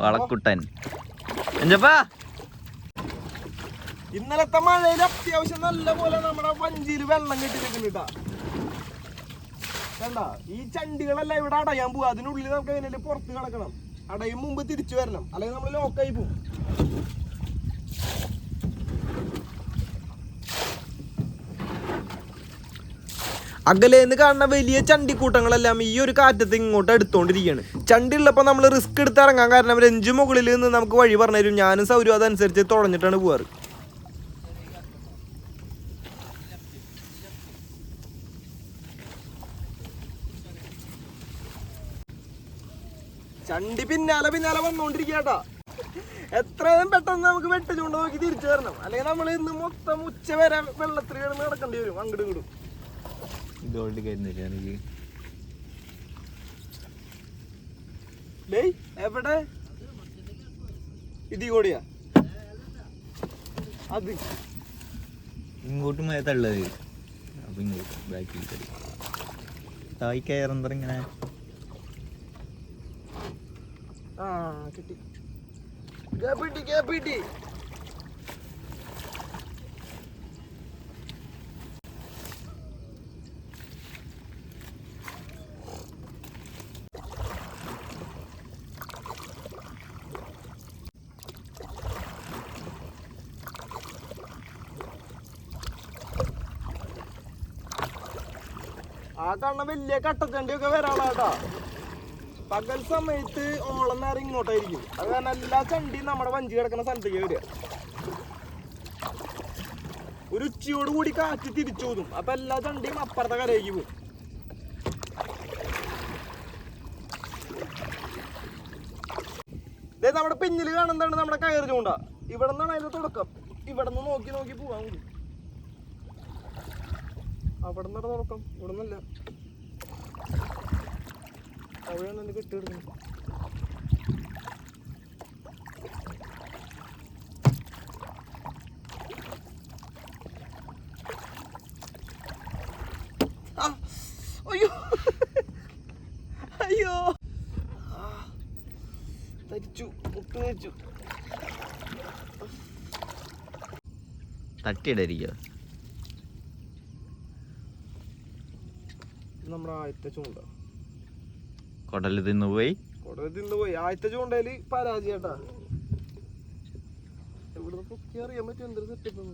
വളക്കുട്ടൻ. എഞ്ചപ്പാ. ഇന്നലത്തെ മഴയിൽ അത്യാവശ്യം നല്ല പോലെ നമ്മുടെ വഞ്ചിയിൽ വെള്ളം കെട്ടി നിൽക്കുന്നുട്ടാ ഈ ചണ്ടികളല്ല ഇവിടെ അടയാൻ പോവാ. അതിനുള്ളിൽ നമുക്ക് അതിനെ പുറത്ത് കിടക്കണം. അടയും മുമ്പ് തിരിച്ചു വരണം. അല്ലെങ്കിൽ നമ്മൾ ലോക്കായി പോകും അകലേന്ന് കാണുന്ന വലിയ ചണ്ടിക്കൂട്ടങ്ങളെല്ലാം ഈ ഒരു കാറ്റത്ത് ഇങ്ങോട്ട് എടുത്തോണ്ടിരിക്കുകയാണ് ചണ്ടി ഉള്ളപ്പോൾ നമ്മൾ റിസ്ക് എടുത്ത് ഇറങ്ങാൻ കാരണം രഞ്ജു മുകളിൽ നിന്ന് നമുക്ക് വഴി പറഞ്ഞു തരും. ഞാനും സൗരവും അതനുസരിച്ച് തുഴഞ്ഞിട്ടാണ് പോവാറ്. ചണ്ടി പിന്നാലെ പിന്നാലെ വന്നോണ്ടിരിക്കട്ടാ എത്രയും പെട്ടെന്ന് നമുക്ക് വെട്ടിച്ചുകൊണ്ട് നോക്കി തിരിച്ചു വരണം. അല്ലെങ്കിൽ നമ്മൾ ഇന്ന് മൊത്തം ഉച്ച വരെ വെള്ളത്തിൽ കിടന്ന് നടക്കേണ്ടി വരും. അങ്ങോട്ടും ഇങ്ങോട്ടും ഇതോൾഡ് കരുന്നില്ല എനിക്ക്. എവിടെ? ഇതി കൂടിയാ അത്. ഇങ്ങോട്ട് മഴ തള്ളത് അപ്പൊ ഇങ്ങോട്ട് ബാക്കിൽ തടി തായി കയറുന്നത്ര ഇങ്ങനെ. ആ കിട്ടി. കേപ്പിട്ടി കേപ്പിട്ടി. ആ കണ്ണ വലിയ കട്ടച്ചണ്ടിയൊക്കെ വരാളാട്ടാ പകൽ സമയത്ത് ഓളം നേരം ഇങ്ങോട്ടായിരിക്കും. അത് കാരണം എല്ലാ ചണ്ടിയും നമ്മുടെ വഞ്ചി കിടക്കുന്ന സ്ഥലത്തേക്ക് വരിക. ഒരു ഉച്ചയോട് കൂടി കാറ്റ് തിരിച്ചു പോകും അപ്പൊ എല്ലാ ചണ്ടിയും അപ്പുറത്തെ കരയിലേക്ക് പോകും. നമ്മുടെ പിന്നിൽ കാണുന്നതാണ് നമ്മുടെ കയറി ചൂണ്ട. ഇവിടെ നിന്നാണ് അതിന്റെ തുടക്കം. ഇവിടെ നിന്ന് നോക്കി നോക്കി പോവാൻ കൂടി. അവിടെ നിന്നാണ് തുറക്കം. ഇവിടെ നിന്നല്ല അവിടെയാണ് എന്നെ കെട്ടിയെടുക്കുന്നത്. തട്ടിയിടരിക്കോ? നമ്മുടെ ആദ്യത്തെ ചൂണ്ട. കൊടൽ തിന്നു പോയി? കൊട തിന്നു പോയി. ആദ്യത്തെ ചൂണ്ടയിൽ പരാജയട്ടാ. ഇവിടുന്ന് പൊക്കി അറിയാൻ പറ്റും എന്തൊരു സെറ്റപ്പ്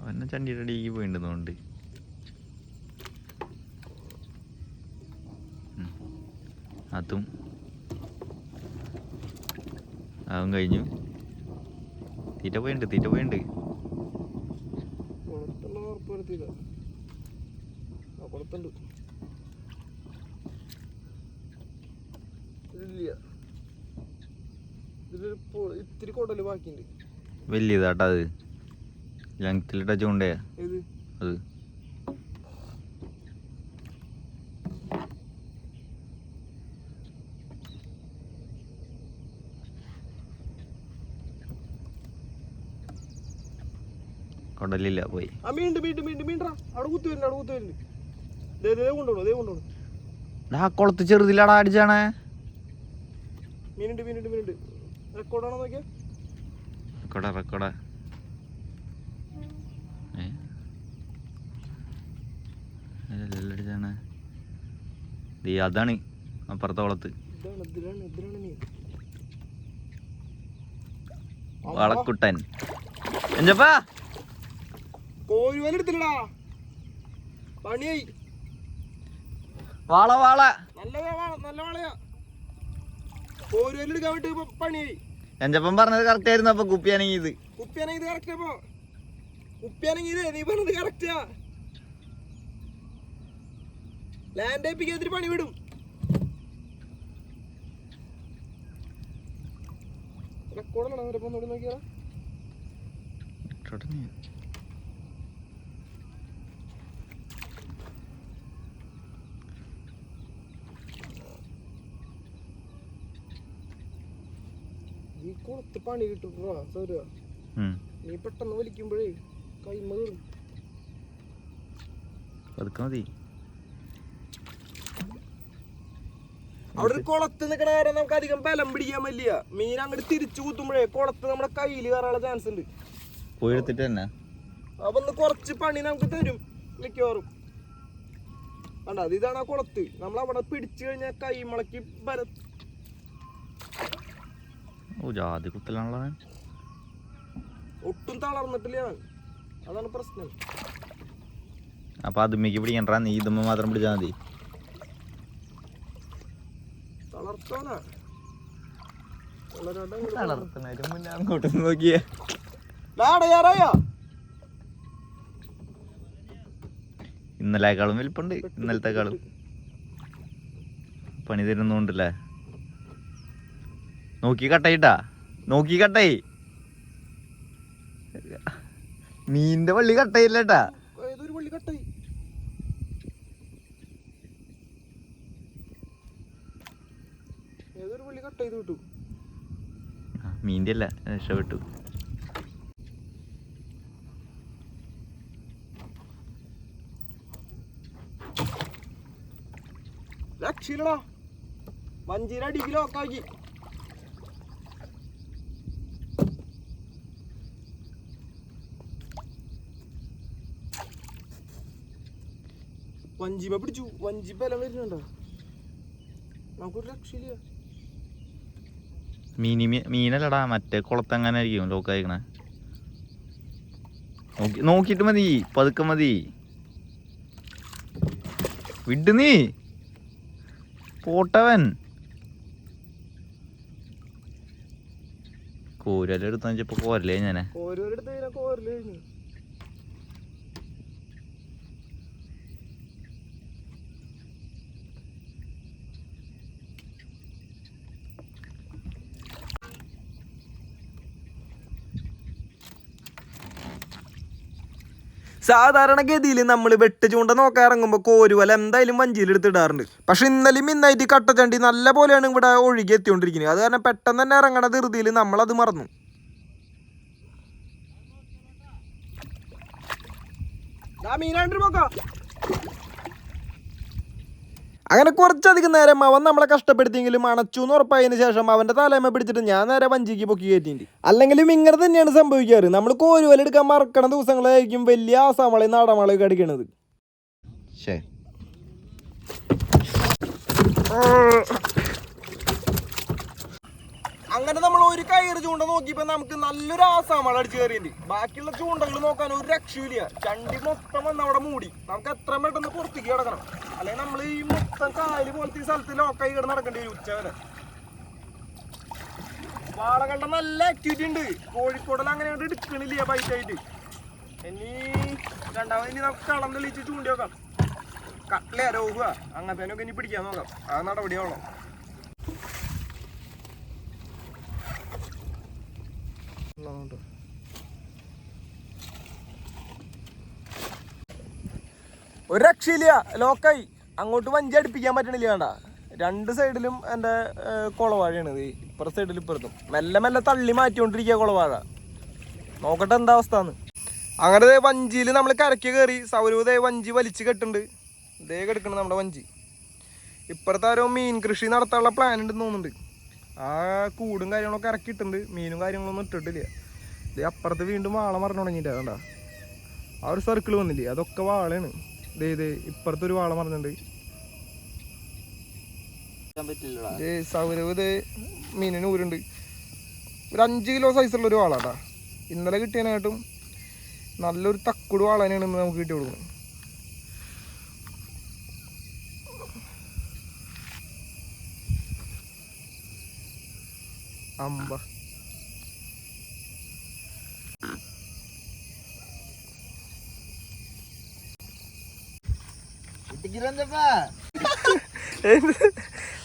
അവനെ ചണ്ടിയുടെ അടിക്ക് പോയിണ്ടെന്നുണ്ട് അതും. അതും കഴിഞ്ഞു. തീറ്റ പോയിണ്ട് തീറ്റ പോയിണ്ട്. ഉറപ്പ് വരുത്തിയില്ല കുളത്തുണ്ട് ഇതില്ല ഇതിലൊരു ഇത്തിരി കൊടൽ ബാക്കിയുണ്ട്. വലിയതാട്ടാ അത്. ലങ്ത്തിലിട്ട ചൂണ്ടയാ. ഇത് അത്. കൊടലില്ല പോയി. ആ മീണ്ട് മീണ്ട് മീണ്ട് മീണ്ടാ അവിടെ കുത്തി വരുന്നുണ്ട് അവിടെ കുത്തി വരുന്നുണ്ട് ആ കുളത്ത് ചെറുതിലാടാ അടിച്ചാണേ. മീനുണ്ട് മീനുണ്ട് മീനുണ്ട്. റെക്കോർഡാണോ നോക്കിയാ? റെക്കോട റെക്കോട ഏ? അടിച്ചാണ്. ദീ അതാണ് അപ്പുറത്തെ കുളത്ത്. വളക്കുട്ടൻ. എഞ്ചപ്പാ? കോഴി എടുത്തില്ലടാ. പണിയായി വാള വാള നല്ല വാള നല്ല വാളയാ കോഴിവല എടുക്കാൻ വേണ്ടി ഇപ്പൊ വാള എഞ്ചപ്പൻ പറഞ്ഞത് കറക്റ്റ് ആയിരുന്നു അപ്പൊ കുപ്പിയാണെങ്കിൽ ഇത് കുപ്പിയാണെങ്കിൽ ഇത് കറക്റ്റ് അപ്പൊ കുപ്പിയാണെങ്കിൽ ഇത് നീ പറഞ്ഞത് കറക്റ്റാ ലാൻഡ് ഏപ്പിക്കാൻ ഇത്തിരി പണി വിടും. നോക്കിയാ ഈ കുളത്ത് പണി കിട്ടും. സൗര. നീ പെട്ടെന്ന് വലിക്കുമ്പോഴേ കൈ പതുക്കെ മതി. അവിടെ ഒരു കുളത്ത് നിൽക്കണ കാരണം നമുക്ക് അധികം ബലം പിടിക്കാൻ പറ്റില്ല. മീൻ അങ്ങോട്ട് തിരിച്ചു കുത്തുമ്പോഴേ കുളത്ത് നമ്മുടെ കയ്യിൽ കയറാനുള്ള ചാൻസ് ഉണ്ട്. പോയി എടുത്തിട്ട് തന്നെ. അപ്പൊ ഒന്ന് കുറച്ച് പണി നമുക്ക് തരും മിക്കവാറും. വേണ്ട അത് ഇതാണ് ആ കുളത്ത്. നമ്മൾ അവിടെ പിടിച്ചു കഴിഞ്ഞാൽ കൈ മുളക്കി ബല ഓ ജാതി കുത്തലാണല്ലോ ഒട്ടും തളർന്നിട്ടില്ല അതാണ് പ്രശ്നം. അപ്പൊ അതുമ്മക്ക് പിടിക്കണ്ട? നീ ഇതുമ്മ മാത്രം പിടിച്ചാൽ മതി. അങ്ങോട്ട് നോക്കിയേ. ഇന്നലേക്കാളും വലിപ്പുണ്ട്. ഇന്നലത്തെക്കാളും പണി തരുന്നുണ്ടല്ലേ? നോക്കി കട്ടയിട്ടാ നോക്കി കട്ടായി? മീനിന്റെ വള്ളി കട്ടയില്ലേട്ടാ മീന്റെ അല്ല രക്ഷപ്പെട്ടു. രക്ഷയില്ലടാ വഞ്ചിയുടെ അടിക്ക് ലോക്കാക്കി വഞ്ചിമ പിടിച്ചു. വഞ്ചി ബലം വരുന്നുണ്ടോ? നമുക്കൊരു രക്ഷയില്ല. മീനി മീനല്ലടാ മറ്റേ കുളത്തങ്ങനെ ആയിരിക്കും ലോക്കായിക്കണേ നോക്കി നോക്കിയിട്ട് മതി പതുക്കെ മതി. വിട് നീ. പോട്ടവൻ. കോരെല്ലാം എടുത്തു വെച്ചപ്പോ കോരലേ ഞാനേ? ഇതിനെ കോരൽ സാധാരണഗതിയിൽ നമ്മൾ വെട്ട് ചൂണ്ട നോക്കാൻ ഇറങ്ങുമ്പോൾ കോരുവല എന്തായാലും വഞ്ചിയിൽ എടുത്തിടാറുണ്ട്. പക്ഷെ ഇന്നലെയും ഇന്നായിട്ട് കട്ടച്ചണ്ടി നല്ല പോലെയാണ് ഇവിടെ ഒഴുകി എത്തിക്കൊണ്ടിരിക്കുന്നത്. അത് കാരണം പെട്ടെന്ന് തന്നെ ഇറങ്ങണ ധൃതിയിൽ നമ്മളത് മറന്നു. അങ്ങനെ കുറച്ചധികം നേരം അവൻ നമ്മളെ കഷ്ടപ്പെടുത്തിയെങ്കിലും അണച്ചു എന്ന് ഉറപ്പായതിനു ശേഷം അവന്റെ തലമ പിടിച്ചിട്ട് ഞാൻ നേരെ വഞ്ചിക്ക് പൊക്കി കയറ്റിയിട്ടുണ്ട്. അല്ലെങ്കിലും ഇങ്ങനെ തന്നെയാണ് സംഭവിക്കാറ്. നമ്മൾ കോരുവലെടുക്കാൻ മറക്കണ ദിവസങ്ങളായിരിക്കും വലിയ ആസാമളയും നാടമളയും കടിക്കണത് അങ്ങനെ നമ്മൾ ഒരു കയറ് ചൂണ്ട നോക്കിയപ്പോ നമുക്ക് നല്ലൊരു ആസാമള അടിച്ചു കയറിയിട്ടുണ്ട്. ബാക്കിയുള്ള ചൂണ്ടകൾ നോക്കാൻ ഒരു രക്ഷയില്ല ചണ്ടി മൊത്തം വന്ന് അവിടെ മൂടി. നമുക്ക് എത്ര പെട്ടെന്ന് പുറത്തേക്ക് കിടക്കണം. അല്ലെങ്കിൽ നമ്മൾ ഈ മൊത്തം കായൽ പോലത്തെ ഈ സ്ഥലത്ത് ലോക്കായി കിടന്ന് നടക്കേണ്ടി വരും ഉച്ച വരെ? വാളകളുടെ നല്ല ആക്ടിവിറ്റി ഉണ്ട്. കോഴിക്കോടിൽ അങ്ങനെ എടുക്കണില്ല ബൈറ്റായിട്ട് ഇനി രണ്ടാമത് ഇനി നമുക്ക് കളം തെളിയിച്ച് ചൂണ്ടി നോക്കാം കട്ടില രോഗുക അങ്ങനത്തേനൊക്കെ ഇനി പിടിക്കാൻ നോക്കാം. ആ നടപടിയാവണം. ഒരു രക്ഷയില്ല. ലോക്കായി. അങ്ങോട്ട് വഞ്ചി അടുപ്പിക്കാൻ പറ്റണില്ല വേണ്ട രണ്ട് സൈഡിലും എന്റെ കുളവാഴയാണ് ഇത്. ഇപ്പുറത്തെ സൈഡിൽ ഇപ്പുറത്തും. മെല്ലെ മെല്ലെ തള്ളി മാറ്റിക്കൊണ്ടിരിക്കുക കുളവാഴ. നോക്കട്ടെ എന്താ അവസ്ഥ അങ്ങനെ ദേ വഞ്ചിയിൽ നമ്മൾ കരയ്ക്ക് കയറി സൗരവ് വഞ്ചി വലിച്ച് കെട്ടുണ്ട്. ഇതേ കെടുക്കണം നമ്മുടെ വഞ്ചി. ഇപ്പുറത്തെ ആരോ മീൻ കൃഷി നടത്താനുള്ള പ്ലാൻ ഉണ്ടെന്ന് തോന്നുന്നുണ്ട്. ആ കൂടും കാര്യങ്ങളൊക്കെ ഇറക്കിയിട്ടുണ്ട് മീനും കാര്യങ്ങളൊന്നും ഇട്ടിട്ടില്ല. ദേ അപ്പുറത്ത് വീണ്ടും വാള മറന്നു തുടങ്ങിയിട്ടാ കണ്ടാ. ആ ഒരു സർക്കിൾ വന്നില്ലേ? അതൊക്കെ വാളയാണ്. ദേ ദേ ഇപ്പുറത്ത് ഒരു വാള മറന്നുണ്ട് ദേ സൗരവ് ദേ മീനിന് ഊരുണ്ട്. ഒരു അഞ്ച് കിലോ സൈസുള്ള ഒരു വാളാട്ടാ ഇന്നലെ കിട്ടിയതിനായിട്ടും നല്ലൊരു തക്കുട് വാള തന്നെയാണ് ഇന്ന് നമുക്ക് കിട്ടി കൊടുക്കുന്നത്. അമ്പ.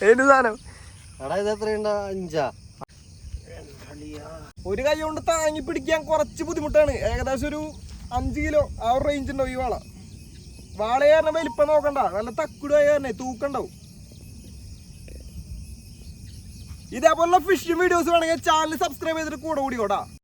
ഏത് സാധനം? അഞ്ചാ. ഒരു കൈ കൊണ്ട് താങ്ങി പിടിക്കാൻ കുറച്ച് ബുദ്ധിമുട്ടാണ്. ഏകദേശം ഒരു അഞ്ച് കിലോ ആ ഒരു റേഞ്ച് ഉണ്ടാവും ഈ വാള? കാരണം വലിപ്പം നോക്കണ്ട. നല്ല തക്കുടായ തന്നെ തൂക്കണ്ടാവും. ഇതേപോലുള്ള ഫിഷിംഗ് വീഡിയോസ് വേണമെങ്കിൽ ചാനൽ സബ്സ്ക്രൈബ് ചെയ്തിട്ട് കൂടെ കൂടി കോട്ടാ